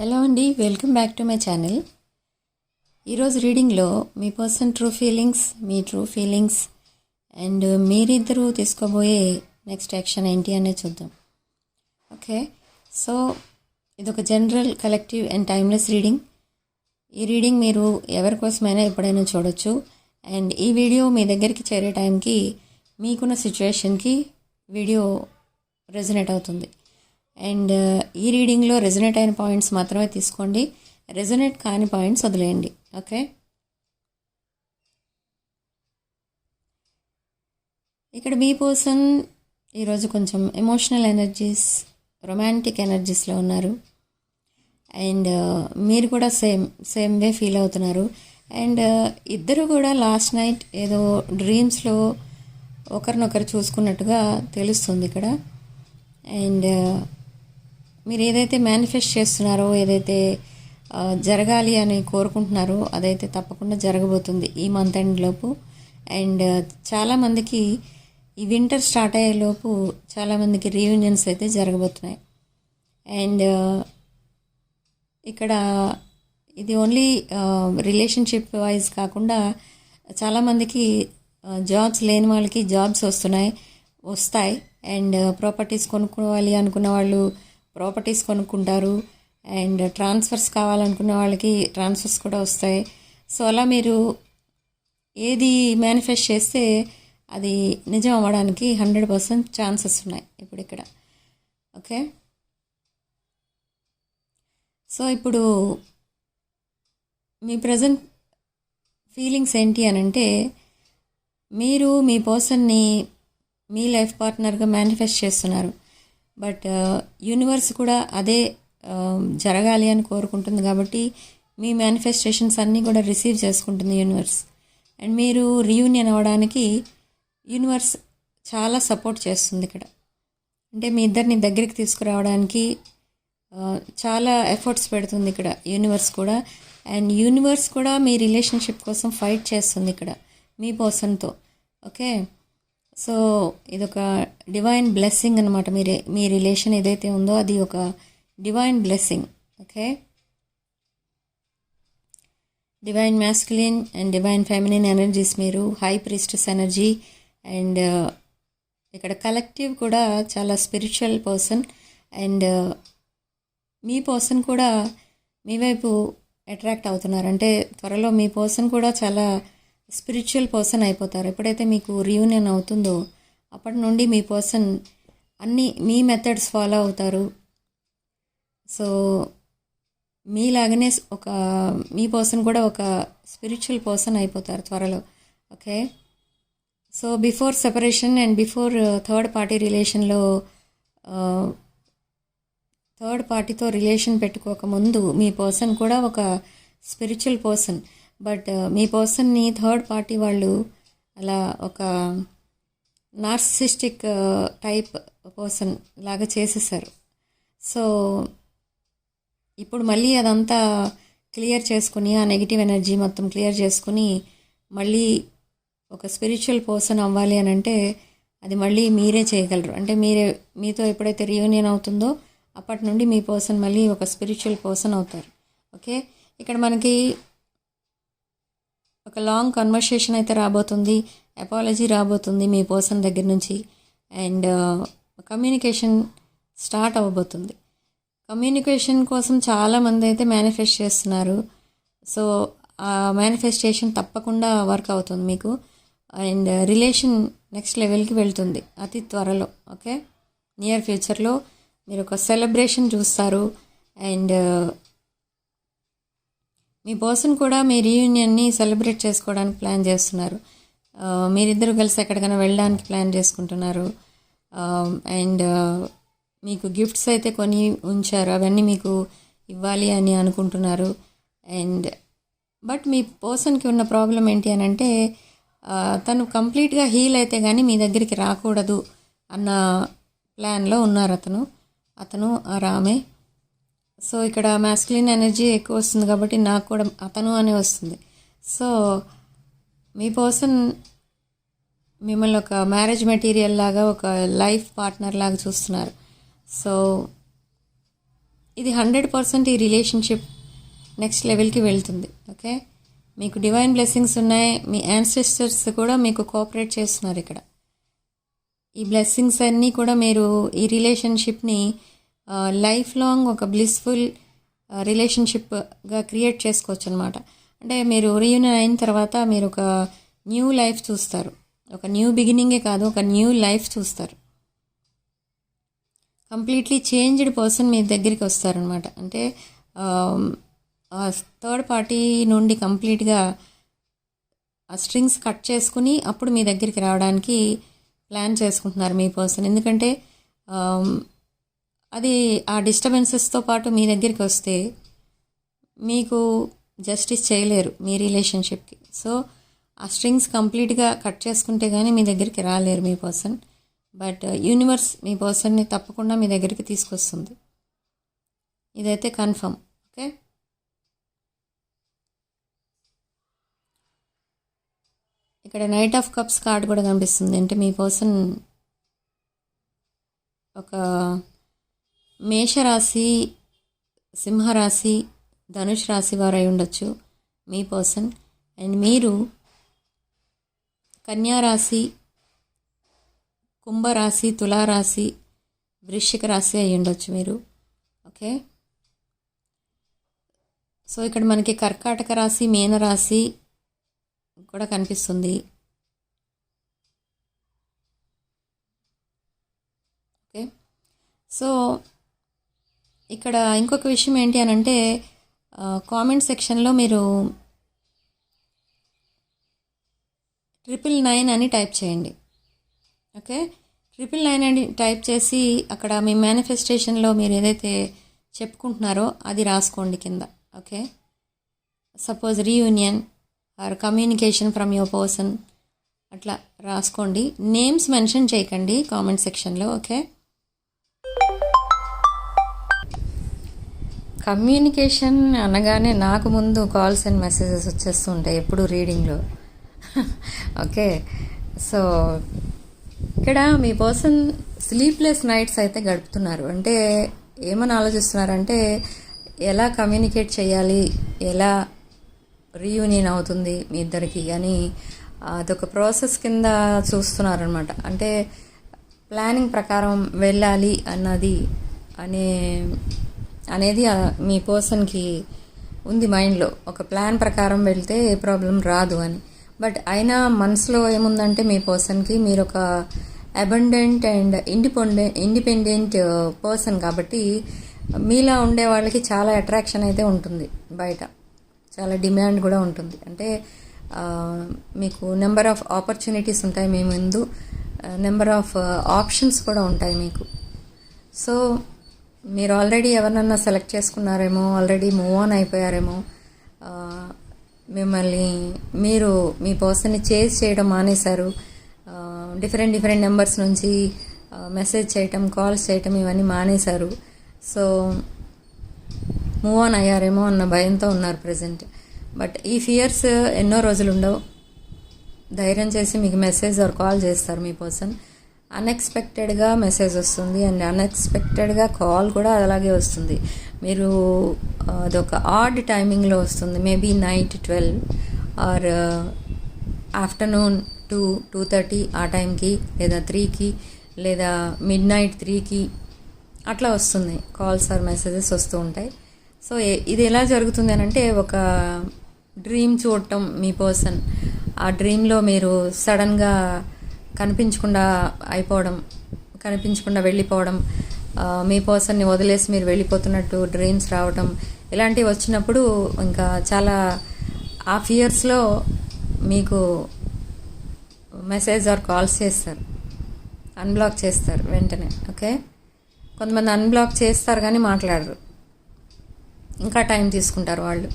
Hello అండి welcome back to my channel ఈరోజు రీడింగ్లో మీ పర్సన్ ట్రూ ఫీలింగ్స్ మీ ట్రూ ఫీలింగ్స్ అండ్ మీరిద్దరూ తీసుకోబోయే నెక్స్ట్ యాక్షన్ ఏంటి అనేది చూద్దాం. ఓకే సో ఇది ఒక general collective and timeless reading ఈ రీడింగ్ మీరు ఎవరి కోసమైనా ఎప్పుడైనా చూడొచ్చు. అండ్ ఈ వీడియో మీ దగ్గరికి చేరే టైంకి మీకున్న సిచ్యువేషన్కి వీడియో రెజనేట్ అవుతుంది. అండ్ ఈ రీడింగ్లో రెజనేట్ అయిన పాయింట్స్ మాత్రమే తీసుకోండి. రెజనేట్ కాని పాయింట్స్ వదిలేయండి. ఓకే? ఇక్కడ మీ పర్సన్ ఈరోజు కొంచెం ఎమోషనల్ ఎనర్జీస్ రొమాంటిక్ ఎనర్జీస్లో ఉన్నారు. అండ్ మీరు కూడా సేమ్ సేమ్ వే ఫీల్ అవుతున్నారు. అండ్ ఇద్దరు కూడా లాస్ట్ నైట్ ఏదో డ్రీమ్స్లో ఒకరినొకరు చూసుకున్నట్టుగా తెలుస్తుంది ఇక్కడ. అండ్ మీరు ఏదైతే మేనిఫెస్ట్ చేస్తున్నారో ఏదైతే జరగాలి అని కోరుకుంటున్నారో అదైతే తప్పకుండా జరగబోతుంది ఈ మంత్ ఎండ్ లోపు. అండ్ చాలామందికి ఈ వింటర్ స్టార్ట్ అయ్యే లోపు చాలామందికి రీయూనియన్స్ అయితే జరగబోతున్నాయి. అండ్ ఇక్కడ ఇది ఓన్లీ రిలేషన్షిప్ వైజ్ కాకుండా చాలామందికి జాబ్స్ లేని వాళ్ళకి జాబ్స్ వస్తున్నాయి వస్తాయి. అండ్ ప్రాపర్టీస్ కొనుక్కోవాలి అనుకున్న వాళ్ళు ప్రాపర్టీస్ కొనుక్కుంటారు. అండ్ ట్రాన్స్ఫర్స్ కావాలనుకున్న వాళ్ళకి ట్రాన్స్ఫర్స్ కూడా వస్తాయి. సో అలా మీరు ఏది మేనిఫెస్ట్ చేస్తే అది నిజం అవ్వడానికి హండ్రెడ్ పర్సెంట్ ఛాన్సెస్ ఉన్నాయి ఇప్పుడు ఇక్కడ. ఓకే? సో ఇప్పుడు మీ ప్రజెంట్ ఫీలింగ్స్ ఏంటి అని అంటే మీరు మీ పర్సన్ని మీ లైఫ్ పార్ట్నర్గా మేనిఫెస్ట్ చేస్తున్నారు. బట్ యూనివర్స్ కూడా అదే జరగాలి అని కోరుకుంటుంది కాబట్టి మీ మేనిఫెస్టేషన్స్ అన్నీ కూడా రిసీవ్ చేసుకుంటుంది యూనివర్స్ అండ్ మీరు రీయూనియన్ అవ్వడానికి యూనివర్స్ చాలా సపోర్ట్ చేస్తుంది ఇక్కడ. అంటే మీ ఇద్దరిని దగ్గరికి తీసుకురావడానికి చాలా ఎఫర్ట్స్ పెడుతుంది ఇక్కడ యూనివర్స్ కూడా. అండ్ యూనివర్స్ కూడా మీ రిలేషన్షిప్ కోసం ఫైట్ చేస్తుంది ఇక్కడ మీ పర్సన్తో ఓకే సో ఇదొక డివైన్ బ్లెస్సింగ్ అనమాట మీరే మీ రిలేషన్ ఏదైతే ఉందో అది ఒక divine blessing okay divine masculine and divine feminine energies మీరు హై ప్రిస్టస్ ఎనర్జీ అండ్ ఇక్కడ కలెక్టివ్ కూడా చాలా స్పిరిచువల్ పర్సన్ అండ్ మీ పర్సన్ కూడా మీ వైపు అట్రాక్ట్ అవుతున్నారు. అంటే త్వరలో మీ పర్సన్ కూడా చాలా స్పిరిచువల్ పర్సన్ అయిపోతారు. ఎప్పుడైతే మీకు రీయూనియన్ అవుతుందో అప్పటి నుండి మీ పర్సన్ అన్ని మీ మెథడ్స్ ఫాలో అవుతారు. సో మీలాగనే ఒక మీ పర్సన్ కూడా ఒక స్పిరిచువల్ పర్సన్ అయిపోతారు త్వరలో. Okay so before separation and before third party రిలేషన్లో థర్డ్ పార్టీతో రిలేషన్ పెట్టుకోక ముందు మీ పర్సన్ కూడా ఒక స్పిరిచువల్ పర్సన్ బట్ uh, మీ పర్సన్ని థర్డ్ పార్టీ వాళ్ళు అలా ఒక నార్సిస్టిక్ uh, టైప్ పర్సన్ లాగా చేసేసారు. సో ఇప్పుడు మళ్ళీ అదంతా క్లియర్ చేసుకుని ఆ నెగిటివ్ ఎనర్జీ మొత్తం క్లియర్ చేసుకుని మళ్ళీ ఒక స్పిరిచువల్ పర్సన్ అవ్వాలి అని అంటే అది మళ్ళీ మీరే చేయగలరు. అంటే మీరే మీతో ఎప్పుడైతే రియూనియన్ అవుతుందో అప్పటి నుండి మీ పర్సన్ మళ్ళీ ఒక స్పిరిచువల్ పర్సన్ అవుతారు. ఓకే? ఇక్కడ మనకి ఒక లాంగ్ కన్వర్సేషన్ అయితే రాబోతుంది. అపాలజీ రాబోతుంది మీ పర్సన్ దగ్గర నుంచి. అండ్ కమ్యూనికేషన్ స్టార్ట్ అవ్వబోతుంది. కమ్యూనికేషన్ కోసం చాలామంది అయితే మేనిఫెస్ట్ చేస్తున్నారు. సో ఆ మేనిఫెస్టేషన్ తప్పకుండా వర్క్ అవుతుంది మీకు. అండ్ రిలేషన్ నెక్స్ట్ లెవెల్కి వెళ్తుంది. అతి త్వరలో ఓకే నియర్ ఫ్యూచర్లో మీరు ఒక సెలబ్రేషన్ చూస్తారు. అండ్ మీ పర్సన్ కూడా మీ రీయూనియన్ని సెలబ్రేట్ చేసుకోవడానికి ప్లాన్ చేస్తున్నారు. మీరిద్దరు కలిసి ఎక్కడికైనా వెళ్ళడానికి ప్లాన్ చేసుకుంటున్నారు. అండ్ మీకు గిఫ్ట్స్ అయితే కొని ఉంచారు. అవన్నీ మీకు ఇవ్వాలి అని అనుకుంటున్నారు. అండ్ బట్ మీ పర్సన్కి ఉన్న ప్రాబ్లం ఏంటి అని అంటే తను కంప్లీట్గా హీల్ అయితే కానీ మీ దగ్గరికి రాకూడదు అన్న ప్లాన్లో ఉన్నారు అతను. అతను ఆ రామే. సో ఇక్కడ మ్యాస్కులిన్ ఎనర్జీ ఎక్కువ వస్తుంది కాబట్టి నాకు కూడా అతను అనే వస్తుంది. సో మీ పర్సన్ మిమ్మల్ని ఒక మ్యారేజ్ మెటీరియల్ లాగా ఒక లైఫ్ పార్ట్నర్ లాగా చూస్తున్నారు. సో ఇది హండ్రెడ్ పర్సెంట్ ఈ రిలేషన్షిప్ నెక్స్ట్ లెవెల్కి వెళ్తుంది. ఓకే మీకు డివైన్ బ్లెస్సింగ్స్ ఉన్నాయి మీ యాన్సెస్టర్స్ కూడా మీకు కోఆపరేట్ చేస్తున్నారు ఇక్కడ. ఈ బ్లెస్సింగ్స్ అన్నీ కూడా మీరు ఈ రిలేషన్షిప్ని లైఫ్ లాంగ్ ఒక బ్లిస్ఫుల్ రిలేషన్షిప్గా క్రియేట్ చేసుకోవచ్చు అనమాట అంటే మీరు రీయూనియన్ అయిన తర్వాత మీరు ఒక న్యూ లైఫ్ చూస్తారు. ఒక న్యూ బిగినింగే కాదు ఒక న్యూ లైఫ్ చూస్తారు. కంప్లీట్లీ చేంజ్డ్ పర్సన్ మీ దగ్గరికి వస్తారనమాట అంటే థర్డ్ పార్టీ నుండి కంప్లీట్గా ఆ స్ట్రింగ్స్ కట్ చేసుకుని అప్పుడు మీ దగ్గరికి రావడానికి ప్లాన్ చేసుకుంటున్నారు మీ పర్సన్ ఎందుకంటే అది ఆ డిస్టర్బెన్సెస్తో పాటు మీ దగ్గరికి వస్తే మీకు జస్టిస్ చేయలేరు మీ రిలేషన్షిప్కి సో ఆ స్ట్రింగ్స్ కంప్లీట్గా కట్ చేసుకుంటే కానీ మీ దగ్గరికి రాలేరు మీ పర్సన్ బట్ యూనివర్స్ మీ పర్సన్ని తప్పకుండా మీ దగ్గరికి తీసుకొస్తుంది. ఇదైతే కన్ఫర్మ్ ఓకే ఇక్కడ నైట్ ఆఫ్ కప్స్ కార్డ్ కూడా కనిపిస్తుంది. అంటే మీ పర్సన్ ఒక మేషరాశి సింహరాశి ధనుష్ రాశి వారు ఉండొచ్చు మీ పర్సన్. అండ్ మీరు కన్యా రాశి కుంభరాశి తులారాశి వృశ్చిక రాశి అయి ఉండొచ్చు మీరు. ఓకే? సో ఇక్కడ మనకి కర్కాటక రాశి మీనరాశి కూడా కనిపిస్తుంది. ఓకే? సో ఇక్కడ ఇంకొక విషయం ఏంటి అని అంటే కామెంట్ సెక్షన్లో మీరు ట్రిపుల్ నైన్ అని టైప్ చేయండి. ఓకే ట్రిపుల్ నైన్ అని టైప్ చేసి అక్కడ మీ మేనిఫెస్టేషన్లో మీరు ఏదైతే చెప్పుకుంటున్నారో అది రాసుకోండి కింద. Okay suppose reunion or communication from your person అట్లా రాసుకోండి. నేమ్స్ మెన్షన్ చేయకండి కామెంట్ సెక్షన్లో ఓకే కమ్యూనికేషన్ అనగానే నాకు ముందు కాల్స్ అండ్ మెసేజెస్ వచ్చేస్తూ ఉంటాయి ఎప్పుడు రీడింగ్లో. ఓకే. సో ఇక్కడ మీ పర్సన్ స్లీప్లెస్ నైట్స్ అయితే గడుపుతున్నారు. అంటే ఏమని ఆలోచిస్తున్నారంటే ఎలా కమ్యూనికేట్ చేయాలి? ఎలా రీయూనియన్ అవుతుంది మీ ఇద్దరికి? అని అదొక ప్రాసెస్ కింద చూస్తున్నారనమాట అంటే ప్లానింగ్ ప్రకారం వెళ్ళాలి అన్నది అనే అనేది మీ పర్సన్కి ఉంది మైండ్లో. ఒక ప్లాన్ ప్రకారం వెళ్తే ఏ ప్రాబ్లం రాదు అని. బట్ అయినా మనసులో ఏముందంటే మీ పర్సన్కి మీరు ఒక abundant and independent independent person కాబట్టి మీలా ఉండే వాళ్ళకి చాలా అట్రాక్షన్ అయితే ఉంటుంది బయట. చాలా డిమాండ్ కూడా ఉంటుంది. అంటే మీకు నెంబర్ ఆఫ్ ఆపర్చునిటీస్ ఉంటాయి మీ ముందు నెంబర్ ఆఫ్ ఆప్షన్స్ కూడా ఉంటాయి మీకు. సో మీరు ఆల్రెడీ ఎవరినన్నా సెలెక్ట్ చేసుకున్నారేమో ఆల్రెడీ మూవ్ ఆన్ అయిపోయారేమో మిమ్మల్ని మీరు మీ పర్సన్ని చేజ్ చేయడం మానేశారు డిఫరెంట్ డిఫరెంట్ నెంబర్స్ నుంచి మెసేజ్ చేయటం కాల్స్ చేయటం ఇవన్నీ మానేశారు. సో మూవ్ ఆన్ అయ్యారేమో అన్న భయంతో ఉన్నారు ప్రజెంట్ బట్ ఈ ఫియర్స్ ఎన్నో రోజులు ఉండవు. ధైర్యం చేసి మీకు మెసేజ్ ఆర్ కాల్ చేస్తారు మీ పర్సన్ అన్ఎక్స్పెక్టెడ్గా మెసేజ్ వస్తుంది అండ్ అన్ఎక్స్పెక్టెడ్గా కాల్ కూడా అలాగే వస్తుంది. మీరు అదొక ఆడ్ టైమింగ్లో వస్తుంది. Maybe night twelve or afternoon two two thirty ఆ టైంకి లేదా త్రీకి లేదా మిడ్ నైట్ త్రీకి అట్లా వస్తుంది. కాల్స్ ఆర్ మెసేజెస్ వస్తూ ఉంటాయి. సో ఇది ఎలా జరుగుతుంది అని అంటే ఒక డ్రీమ్ చూడటం మీ పర్సన్ ఆ డ్రీమ్లో మీరు సడన్గా కనిపించకుండా అయిపోవడం కనిపించకుండా వెళ్ళిపోవడం మీ పర్సన్ని వదిలేసి మీరు వెళ్ళిపోతున్నట్టు డ్రీమ్స్ రావడం ఇలాంటివి వచ్చినప్పుడు ఇంకా చాలా ఆ ఫియర్స్లో మీకు మెసేజ్ ఆర్ కాల్స్ చేస్తారు. అన్బ్లాక్ చేస్తారు వెంటనే ఓకే కొంతమంది అన్బ్లాక్ చేస్తారు కానీ మాట్లాడరు. ఇంకా టైం తీసుకుంటారు వాళ్ళు.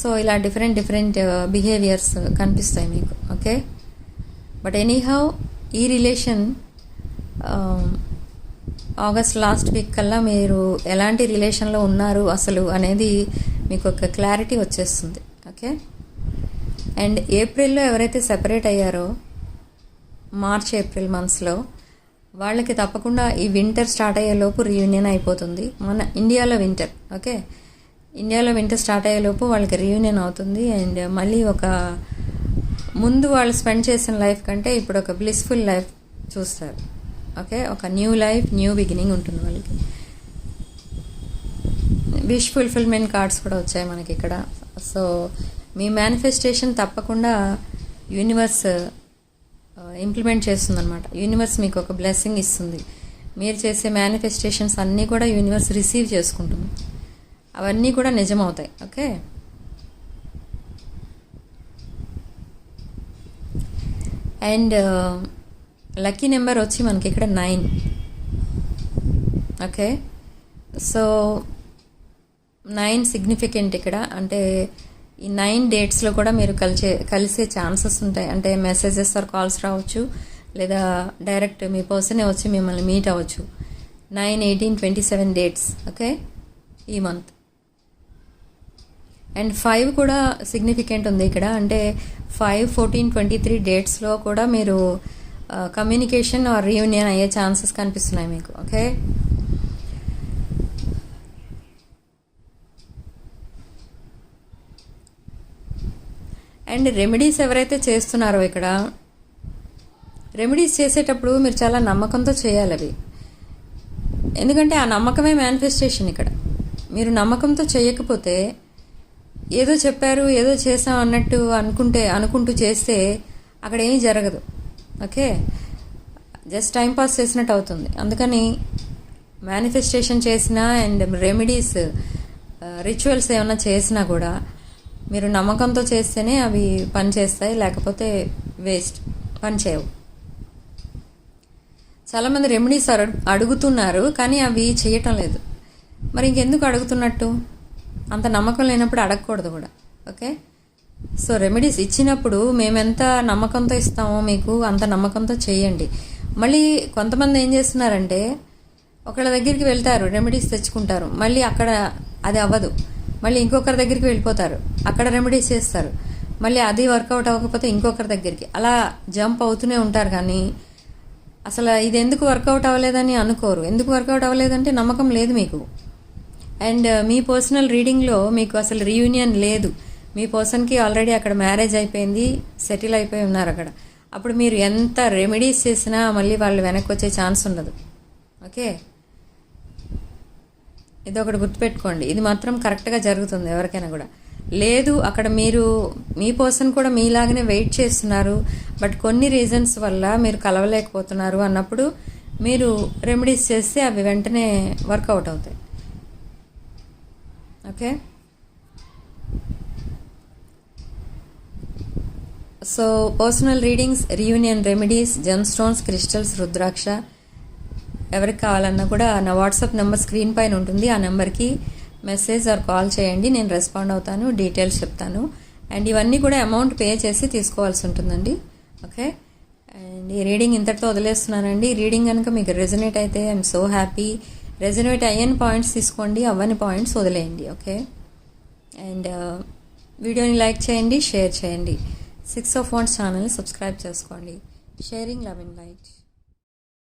సో ఇలా డిఫరెంట్ డిఫరెంట్ బిహేవియర్స్ కనిపిస్తాయి మీకు ఓకే బట్ ఎనీహౌ ఈ రిలేషన్ ఆగస్ట్ లాస్ట్ వీక్ కల్లా మీరు ఎలాంటి రిలేషన్లో ఉన్నారు అసలు అనేది మీకు ఒక క్లారిటీ వచ్చేస్తుంది ఓకే అండ్ ఏప్రిల్లో ఎవరైతే సెపరేట్ అయ్యారో మార్చ్ ఏప్రిల్ మంత్స్లో వాళ్ళకి తప్పకుండా ఈ వింటర్ స్టార్ట్ అయ్యేలోపు రీయూనియన్ అయిపోతుంది. మన ఇండియాలో వింటర్ ఓకే ఇండియాలో వింటర్ స్టార్ట్ అయ్యేలోపు వాళ్ళకి రీయూనియన్ అవుతుంది. అండ్ మళ్ళీ ఒక ముందు వాళ్ళు స్పెండ్ చేసిన లైఫ్ కంటే ఇప్పుడు ఒక బ్లిస్ఫుల్ లైఫ్ చూస్తారు. ఓకే? ఒక న్యూ లైఫ్ న్యూ బిగినింగ్ ఉంటుంది వాళ్ళకి. విష్ ఫుల్ఫిల్మెంట్ కార్డ్స్ కూడా వచ్చాయి మనకి ఇక్కడ. సో మీ మేనిఫెస్టేషన్ తప్పకుండా యూనివర్స్ ఇంప్లిమెంట్ చేస్తుందన్నమాట. యూనివర్స్ మీకు ఒక బ్లెస్సింగ్ ఇస్తుంది. మీరు చేసే మేనిఫెస్టేషన్స్ అన్నీ కూడా యూనివర్స్ రిసీవ్ చేసుకుంటుంది. అవన్నీ కూడా నిజమవుతాయి. ఓకే? అండ్ లక్కీ నెంబర్ వచ్చి మనకి ఇక్కడ nine okay so nine significant ఇక్కడ. అంటే ఈ నైన్ డేట్స్లో కూడా మీరు కలిసే కలిసే ఛాన్సెస్ ఉంటాయి. అంటే మెసేజెస్ ఆర్ కాల్స్ రావచ్చు. లేదా డైరెక్ట్ మీ పర్సనే వచ్చి మిమ్మల్ని మీట్ అవ్వచ్చు. Nine eighteen twenty seven dates okay ఈ మంత్ అండ్ ఫైవ్ కూడా సిగ్నిఫికెంట్ ఉంది ఇక్కడ. అంటే ఫైవ్ ఫోర్టీన్ ట్వంటీ త్రీ డేట్స్లో కూడా మీరు కమ్యూనికేషన్ ఆర్ రీయూనియన్ అయ్యే ఛాన్సెస్ కనిపిస్తున్నాయి మీకు. ఓకే అండ్ రెమెడీస్ ఎవరైతే చేస్తున్నారో ఇక్కడ రెమెడీస్ చేసేటప్పుడు మీరు చాలా నమ్మకంతో చేయాలి అవి. ఎందుకంటే ఆ నమ్మకమే మేనిఫెస్టేషన్ ఇక్కడ. మీరు నమ్మకంతో చేయకపోతే ఏదో చెప్పారు ఏదో చేసాం అన్నట్టు అనుకుంటే అనుకుంటూ చేస్తే అక్కడ ఏమీ జరగదు. ఓకే? జస్ట్ టైం పాస్ చేసినట్టు అవుతుంది. అందుకని మేనిఫెస్టేషన్ చేసినా అండ్ రెమెడీస్ రిచువల్స్ ఏమైనా చేసినా కూడా మీరు నమ్మకంతో చేస్తేనే అవి పనిచేస్తాయి లేకపోతే వేస్ట్ పని చేయవు. చాలామంది రెమెడీస్ అడుగుతున్నారు కానీ అవి చేయటం లేదు. మరి ఇంకెందుకు అడుగుతున్నట్టు? అంత నమ్మకం లేనప్పుడు అడగకూడదు కూడా ఓకే? సో రెమెడీస్ ఇచ్చినప్పుడు మేమెంత నమ్మకంతో ఇస్తామో మీకు అంత నమ్మకంతో చేయండి. మళ్ళీ కొంతమంది ఏం చేస్తున్నారంటే ఒకళ్ళ దగ్గరికి వెళ్తారు రెమెడీస్ తెచ్చుకుంటారు. మళ్ళీ అక్కడ అది అవ్వదు. మళ్ళీ ఇంకొకరి దగ్గరికి వెళ్ళిపోతారు. అక్కడ రెమెడీస్ చేస్తారు. మళ్ళీ అది వర్కౌట్ అవ్వకపోతే ఇంకొకరి దగ్గరికి. అలా జంప్ అవుతూనే ఉంటారు కానీ అసలు ఇది ఎందుకు వర్కౌట్ అవ్వలేదని అనుకోరు. ఎందుకు వర్కౌట్ అవ్వలేదంటే నమ్మకం లేదు మీకు. అండ్ uh, మీ పర్సనల్ రీడింగ్లో మీకు అసలు రీయూనియన్ లేదు. మీ పర్సన్కి ఆల్రెడీ అక్కడ మ్యారేజ్ అయిపోయింది సెటిల్ అయిపోయి ఉన్నారు అక్కడ. అప్పుడు మీరు ఎంత రెమెడీస్ చేసినా మళ్ళీ వాళ్ళు వెనక్కి వచ్చే ఛాన్స్ ఉండదు. ఓకే? ఇది ఒకటి గుర్తుపెట్టుకోండి. ఇది మాత్రం కరెక్ట్గా జరుగుతుంది ఎవరికైనా కూడా. లేదు అక్కడ మీరు మీ పర్సన్ కూడా మీలాగనే వెయిట్ చేస్తున్నారు బట్ కొన్ని రీజన్స్ వల్ల మీరు కలవలేకపోతున్నారు అన్నప్పుడు మీరు రెమెడీస్ చేస్తే అవి వెంటనే వర్కౌట్ అవుతాయి. Okay? So personal readings reunion remedies gem stones crystals rudraksha ఎవరికి కావాలన్నా కూడా నా వాట్సాప్ నెంబర్ స్క్రీన్ పైన ఉంటుంది. ఆ నెంబర్కి మెసేజ్ ఆర్ కాల్ చేయండి. నేను రెస్పాండ్ అవుతాను డీటెయిల్స్ చెప్తాను. అండ్ ఇవన్నీ కూడా అమౌంట్ పే చేసి తీసుకోవాల్సి ఉంటుందండి. ఓకే? అండ్ ఈ రీడింగ్ ఇంతటితో వదిలేస్తున్నానండి. రీడింగ్ కనుక మీకు రెజనేట్ అయితే ఐఎమ్ సో హ్యాపీ రెజనేట్ అయ్యని పాయింట్స్ తీసుకోండి అవ్వని పాయింట్స్ వదిలేయండి ఓకే? అండ్ uh, వీడియోని లైక్ చేయండి షేర్ చేయండి. సిక్స్ ఆఫ్ వన్స్ ఛానల్ని సబ్స్క్రైబ్ చేసుకోండి. Sharing love and light